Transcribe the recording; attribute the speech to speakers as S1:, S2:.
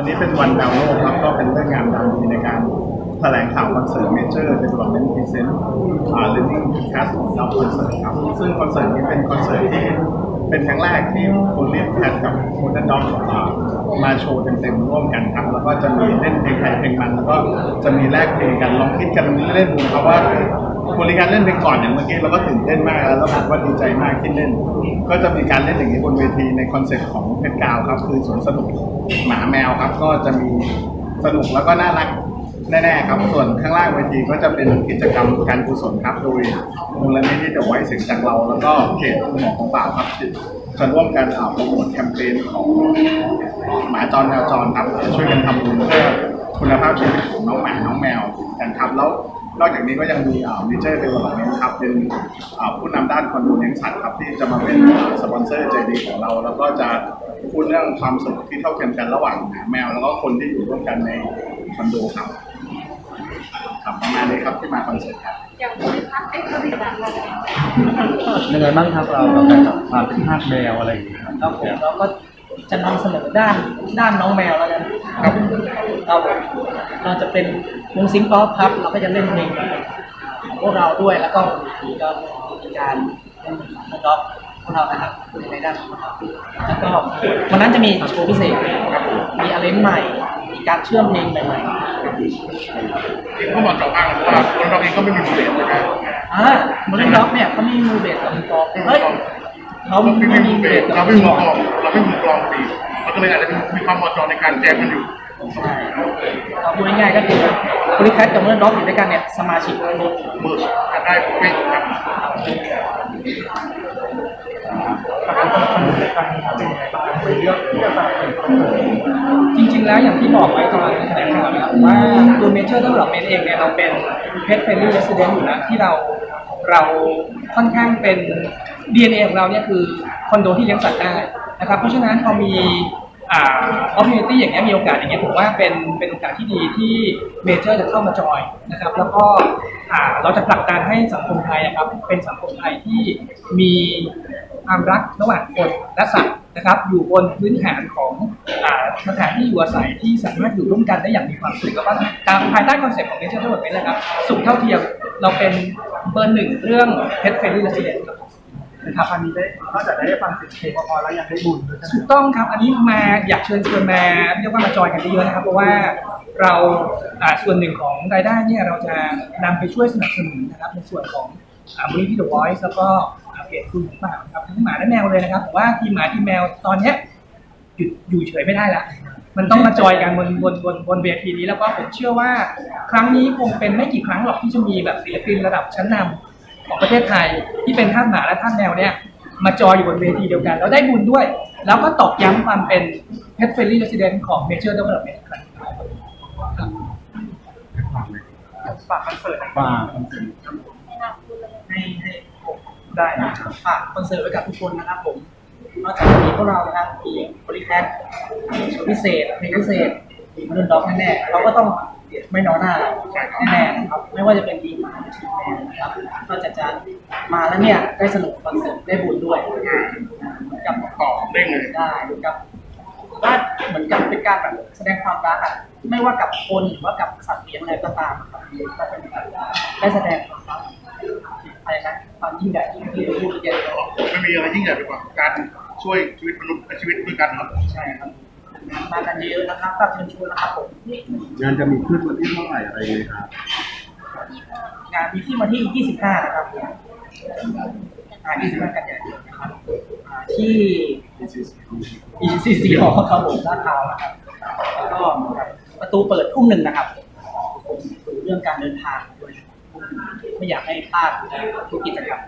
S1: วันนี้เป็นวันดาวโลกครับก็เป็นเรื่องงานดาวดีในการแถลงข่าวคอนเสิร์ต Major Development Present อ่า Learning Cast of Concert ครับซึ่งคอนเสิร์ตนี้เป็นคอนเสิร์ตที่เป็นครั้งแรกที่โพลีฟแคทกับโมเดิร์นด็อกมาโชว์เต็มๆร่วมกันครับ แล้วก็จะมีเล่นเพลงใครเพลงมัน แล้วก็จะมีแลกเพลงกันลองคิดกันเล่นๆดูครับว่า บริการเล่นไปก่อนอย่างเมื่อกี้เราก็ตื่นเต้นมากแล้วแล้วผมก็ดีใจมากที่เล่น ก็จะมีการเล่นอย่างนี้บนเวทีในคอนเซ็ปต์ของเพชรกาวครับ คือสวนสนุกหมาแมวครับ ก็จะมีสนุกแล้วก็น่ารักแน่ๆครับ ส่วนข้างล่างเวทีก็จะเป็นกิจกรรมการกุศลครับ โดยมูลนิธิเดอะไว้เสียงจากเรา แล้วก็เพจคุณหมอของป่าครับจะร่วมกันอ่าโปรโมทแคมเปญของหมาจรแมวจรครับช่วยกันทำบุญเพื่อคุณภาพชีวิตของน้องหมาน้องแมวกันครับแล้ว นอกจากนี้ก็ยังมีอ่า Nature Development ครับเป็นอ่าผู้นำด้านคอนโดเลี้ยงสัตว์ครับที่จะมาเป็นอ่าสปอนเซอร์ใจดีของเรา แล้วก็จะพูดเรื่องความสุขที่เท่าเทียมกันระหว่างหมาแมว แล้วก็คนที่อยู่ร่วมกันในคอนโดครับครับประมาณนี้ครับที่มาคอนเสิร์ตครับ
S2: อย่างบริษัทเอ็กซ์ตรีมอะไร
S3: ยังไงบ้างครับเรากับการกับความเป็นทาสแมวอะไรอย่างเงี้ยครับ
S4: ครับผมเราก็ จะนำเสนอด้านด้านน้องแมวแล้วกันครับเราเราจะเป็นวงซิงค์ป๊อปครับ เราก็จะเล่นเพลงของพวกเราด้วยแล้วก็มีก็มีการเล่นด็อกพวกเรานะครับในด้านของเราแล้วก็วันนั้นจะมีโชว์พิเศษครับมีอะไรใหม่มีการเชื่อมเพลงใหม่ๆ
S5: เองก็เหมาะเจาะมากเพราะว่าคนเราเองก็ไม่มีมือเบสเลยนะ
S4: อ่าโมเดิร์นด็อกเนี่ยเขามีมือเบสกับมือกลองเฮ้ย เขา
S5: เราไม่
S4: ไม่
S5: มี
S4: มี
S5: มือ
S4: เบ
S5: เบ
S4: ส
S5: ส
S4: กับ
S5: เรา
S4: มื
S5: ไม่
S4: อ
S5: มี
S4: กล
S5: มื
S4: อ
S5: องกลองเราไม่มีมือกลองตีมันก็เลยอาจจะมีความเหมาะเจาะในการแจมกันอยู่
S4: ใช่เอาพูดง่ายๆก็คือบริคัทกับโมเดิร์นด็อกอยู่ด้วยกันเนี่ยสมาชิกครบ
S5: เบิร์กันได้เป๊ะครับ
S4: จริงๆแล้วอย่างที่บอกไว้ตอนแถลงข่าวนะครับว่าตัวเมเจอร์ development เองเนี่ยเราเป็น pet friendly resident อยู่แล้วที่เราเราค่อนข้างเป็น DNA ของเราเนี่ยคือคอนโดที่เลี้ยงสัตว์ได้นะครับเพราะฉะนั้นพอมีอ่า opportunity อย่างเงี้ยมีโอกาสอย่างเงี้ยผมว่าเป็นเป็นโอกาสที่ดีที่เมเจอร์จะเข้ามาจอยนะครับ แล้วก็เราจะผลักดันให้สังคมไทยนะครับ เป็นสังคมไทยที่มีความรักระหว่างคนและสัตว์นะครับ อยู่บนพื้นฐานของสถานที่อยู่อาศัยที่สามารถอยู่ร่วมกันได้อย่างมีความสุขแล้วก็ตามภายใต้คอนเซ็ปต์ของเนเจอร์ทั้งหมดนี้นะครับ สุขเท่าเทียมเราเป็นเบอร์หนึ่งเรื่อง pet friendly resident ครับ
S3: นะครับอันนี้ได้นอกจากได้ฟังเสียงเพลงพอๆแล้วยังได้บุญด้วยใช่ไหม
S4: ถูกต้องครับอันนี้มาอยากเชิญชวนมาเรียกว่ามาจอยกันเยอะๆนะครับ เพราะว่าเราส่วนหนึ่งของรายได้เนี่ยเราจะนำไปช่วยสนับสนุนนะครับในส่วนของมูลนิธิเดอะวอยซ์แล้วก็เพจคุณหมานะครับทั้งหมาและแมวเลยนะครับผมว่าทีมหมาทีมแมวตอนเนี้ยหยุดอยู่เฉยไม่ได้ละมันต้องมาจอยกันบนบนบนบนเวทีนี้แล้วก็ผมเชื่อว่า ครั้งนี้คงเป็นไม่กี่ครั้งหรอกที่จะมีแบบศิลปินระดับชั้นนำ ของประเทศไทยที่เป็นท่าสหมาและท่าสแมวเนี่ยมาจอยอยู่บนเวทีเดียวกัน แล้วได้บุญด้วย แล้วก็ตอกย้ำความเป็น Pet Friendly Resident ของ Nature Development อีกครั้งครับ
S3: ฝากคอนเสิร์ตฝากคอนเสิร์ต
S4: ให้ให้ผมได้นะครับฝากคอนเสิร์ตไว้กับทุกคนนะครับผมนอกจากจะมีพวกเรานะครับมีบริแคทโชว์พิเศษเพลงพิเศษมีมนุษย์ด็อกแน่ๆเราก็ต้อง ไม่น้อยหน้าแน่ๆนะครับไม่ว่าจะเป็นทีมหมาหรือทีมแมวนะครับนอกจากจะมาแล้วเนี่ยได้สนุกคอนเสิร์ตได้บุญด้วยเหมือนกับ
S5: ต่อเด้งเลย
S4: ได้เหมือนกับว่าเหมือนกับเป็นการแบบแสดงความรักอะไม่ว่ากับคนหรือว่ากับสัตว์เลี้ยงอะไรก็ตามครับก็เป็นการได้แสดงความรักอะไรนะความยิ่งใหญ่ที่ที่พูดเยอะ
S5: ไม่มีอะไรยิ่งใหญ่ไปกว่าการช่วยชีวิตมนุษย์ชีวิตด้วยกันครับ
S4: ใช่ครับ มากันเยอะนะครับฝากเชิญชวนนะครับผม
S3: งานจะมีขึ้นวันที่เท่าไหร่อะไรยังไงครับ
S4: งานมีที่วันที่ 25 นะครับอ่า25กันยายนนะครับอ่าที่ ECC หอครับผมลาดพร้าวนะครับแล้วก็เหมือนกับประตูเปิดทุ่มหนึ่งนะครับผมดูเรื่องการเดินทางด้วยไม่อยากให้พลาดทุกกิจกรรม